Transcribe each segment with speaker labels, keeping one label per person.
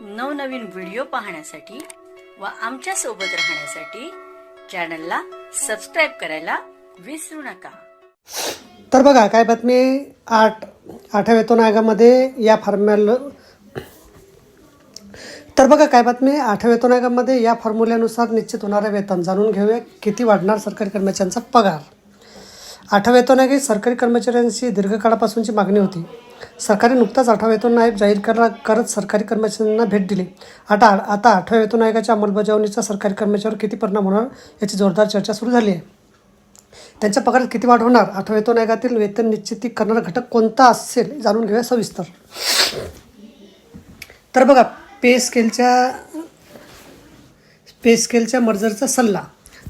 Speaker 1: नवनवीन व्हिडिओ पाहण्यासाठी व आमच्यासोबत राहण्यासाठी चॅनलला सबस्क्राईब करायला विसरू नका.
Speaker 2: तर बघा काय बातमी? आठ आठव्या वेतन आयोगामध्ये या फॉर्म्युल तर बघा काय बातमी? आठव्या वेतन आयोगामध्ये या फॉर्म्युल्यानुसार निश्चित होणारे वेतन. जाणून घेऊया किती वाढणार सरकारी कर्मचाऱ्यांचा पगार. आठव्या वेतन आयोग सरकारी कर्मचाऱ्यांची दीर्घकाळापासूनची मागणी होती. सरकारने नुकताच आठवा वेतन आयोग जाहीर करा करत सरकारी कर्मचाऱ्यांना भेट दिली. आता आता आठव्या वेतन आयोगाच्या अंमलबजावणीचा सरकारी कर्मचाऱ्यावर किती परिणाम होणार याची जोरदार चर्चा सुरू झाली आहे. त्यांच्या पगारात किती वाढ होणार? आठव्या वेतन आयोगातील वेतन निश्चिती करणारा घटक कोणता असेल जाणून घेऊया सविस्तर. तर बघा पे स्केलच्या पे स्केलच्या मर्जरचा सल्ला.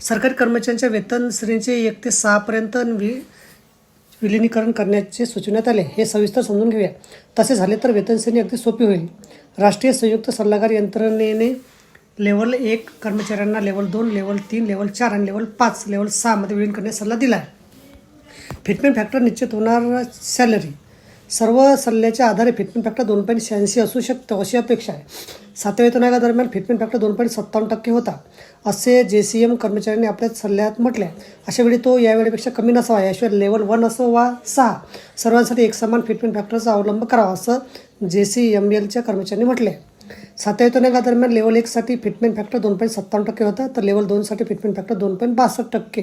Speaker 2: सरकारी कर्मचाऱ्यांच्या वेतन श्रेणीचे एक ते सहापर्यंत वि विलिनीकरण करण्याचे सुचवण्यात आले. हे सविस्तर समजून घेऊया. तसे झाले तर वेतन श्रेणी अगदी सोपी होईल. राष्ट्रीय संयुक्त सल्लागार यंत्रणेने लेवल एक कर्मचाऱ्यांना लेवल दोन लेवल तीन लेवल चार आणि लेवल पाच लेवल सहामध्ये विलीन करण्याचा सल्ला दिला आहे फिटमेंट फॅक्टर निश्चित होणार सॅलरी. सर्व सल्ल्याच्या आधारे फिटमेंट फॅक्टर दोन पॉईंट शहाऐंशी असू शकतो अशी अपेक्षा आहे. सातव्या वेतन दरम्यान फिटमेंट फॅक्टर दोन पॉईंट सत्तावन्न टक्के होता असे जे सी एम कर्मचाऱ्यांनी आपल्या सल्ल्यात म्हटले अशावेळी अशा वेळी तो यावेळेपेक्षा कमी नसावा याशिवाय लेवल वन असो वा सहा सर्वांसाठी एकसमान फिटमेंट फॅक्टरचा अवलंब करावा असं जे सी एम एलच्या कर्मचाऱ्यांनी म्हटले सातव्या वेतन लेवल एकसाठी फिटमेंट फॅक्टर दोन पॉईंट सत्तावन्न टक्के होता तर लेवल दोनसाठी फिटमेंट फॅक्टर दोन पॉईंट बासष्ट टक्के.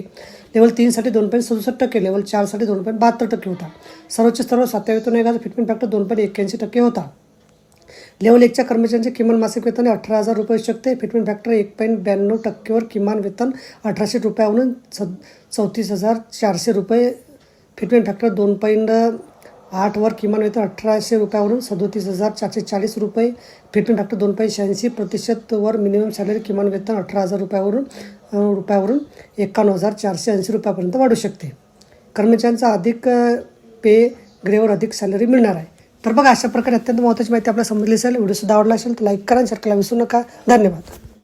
Speaker 2: लेवल तीनसाठी दोन पॉईंट सदुसष्ट टक्के लेवल चारसाठी दोन पॉईंट बहात्तर टक्के होता. सर्वोच्च स्तरावर सातव्या वेतनायोगाचा फिटमेंट फॅक्टर दोन पॉईंट एक्क्याऐंशी टक्के होता. लेवल एकच्या कर्मचाऱ्यांचे किमान मासिक वेतन अठरा हजार रुपये असू शकते. फिटमेंट फॅक्टर एक पॉईंट ब्याण्णव टक्केवर किमान वेतन अठराशे रुपयावरून स चौतीस हजार चारशे रुपये. फिटमेंट फॅक्टर दोन पॉईंट आठवर किमान वेतन अठराशे रुपयावरून सदोतीस हजार चारशे चाळीस रुपये. फिटमेंट फॅक्टर दोन पॉईंट शहाऐंशी प्रतिशतवर मिनिमम सॅलरी किमान वेतन अठरा हजार रुपयावरून रुपयावरून एकावन्न हजार चारशे ऐंशी रुपयापर्यंत वाढू शकते. कर्मचाऱ्यांचा अधिक पे ग्रेवर अधिक सॅलरी मिळणार आहे. तर बघा अशा प्रकारे अत्यंत महत्त्वाची माहिती आपल्याला समजली असेल. व्हिडिओ सुद्धा आवडला असेल तर लाईक करा शेअर करायला विसरू नका. धन्यवाद.